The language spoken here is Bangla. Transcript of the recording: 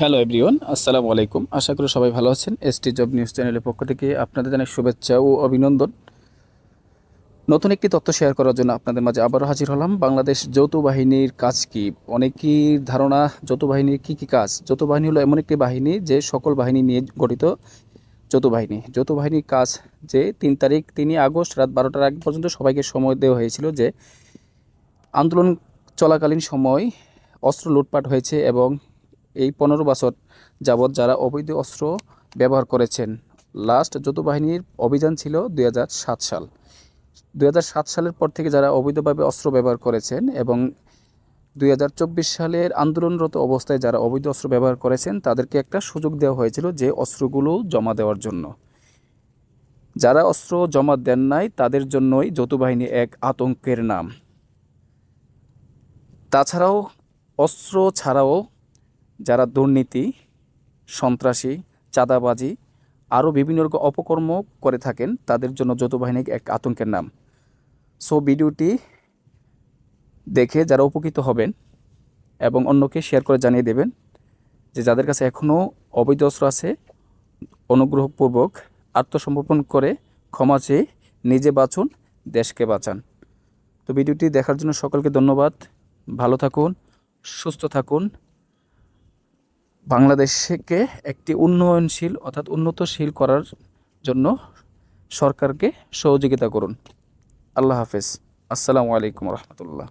হ্যালো এভরিওয়ান আসসালামু আলাইকুম আশা করি সবাই ভালো আছেন। এসটি জব নিউজ চ্যানেলের পক্ষ থেকে আপনাদের জানাই শুভেচ্ছা ও অভিনন্দন। নতুন একটি তথ্য শেয়ার করার জন্য আপনাদের মাঝে আবারও হাজির হলাম। বাংলাদেশ যৌথ বাহিনীর কাজ কি? অনেকেই ধারণা, যৌথ বাহিনীর কী কী কাজ? যৌথ বাহিনী হলো এমন একটি বাহিনী যে সকল বাহিনী নিয়ে গঠিত যৌথ বাহিনী। যৌথ বাহিনীর কাজ যে তিন তারিখ, তিন আগস্ট রাত বারোটার আগ পর্যন্ত সবাইকে সময় দেওয়া হয়েছিল যে আন্দোলন চলাকালীন সময় অস্ত্র লুটপাট হয়েছে এবং এই পনেরো বছর যাবৎ যারা অবৈধ অস্ত্র ব্যবহার করেছেন। লাস্ট যৌথ বাহিনীর অভিযান ছিল দু হাজার সাত সাল। দু হাজার সাত সালের পর থেকে যারা অবৈধভাবে অস্ত্র ব্যবহার করেছেন এবং দু হাজার চব্বিশ সালের আন্দোলনরত অবস্থায় যারা অবৈধ অস্ত্র ব্যবহার করেছেন, তাদেরকে একটা সুযোগ দেওয়া হয়েছিল যে অস্ত্রগুলো জমা দেওয়ার জন্য। যারা অস্ত্র জমা দেন নাই, তাদের জন্যই যৌথ বাহিনী এক আতঙ্কের নাম। তাছাড়াও অস্ত্র ছাড়াও যারা দুর্নীতি, সন্ত্রাসী, চাঁদাবাজি, আরও বিভিন্ন রকম অপকর্ম করে থাকেন, তাদের জন্য যৌথ বাহিনী এক আতঙ্কের নাম। সো ভিডিওটি দেখে যারা উপকৃত হবেন এবং অন্যকে শেয়ার করে জানিয়ে দেবেন যে যাদের কাছে এখনও অবৈধ অস্ত্র আছে, অনুগ্রহপূর্বক আত্মসমর্পণ করে ক্ষমা চেয়ে নিজে বাঁচুন, দেশকে বাঁচান। তো ভিডিওটি দেখার জন্য সকলকে ধন্যবাদ। ভালো থাকুন, সুস্থ থাকুন। বাংলাদেশকে একটি উন্নয়নশীল অর্থাৎ উন্নতশীল করার জন্য সরকারকে সহযোগিতা করুন। আল্লাহ হাফেজ। আসসালামু আলাইকুম রহমতুল্লাহ।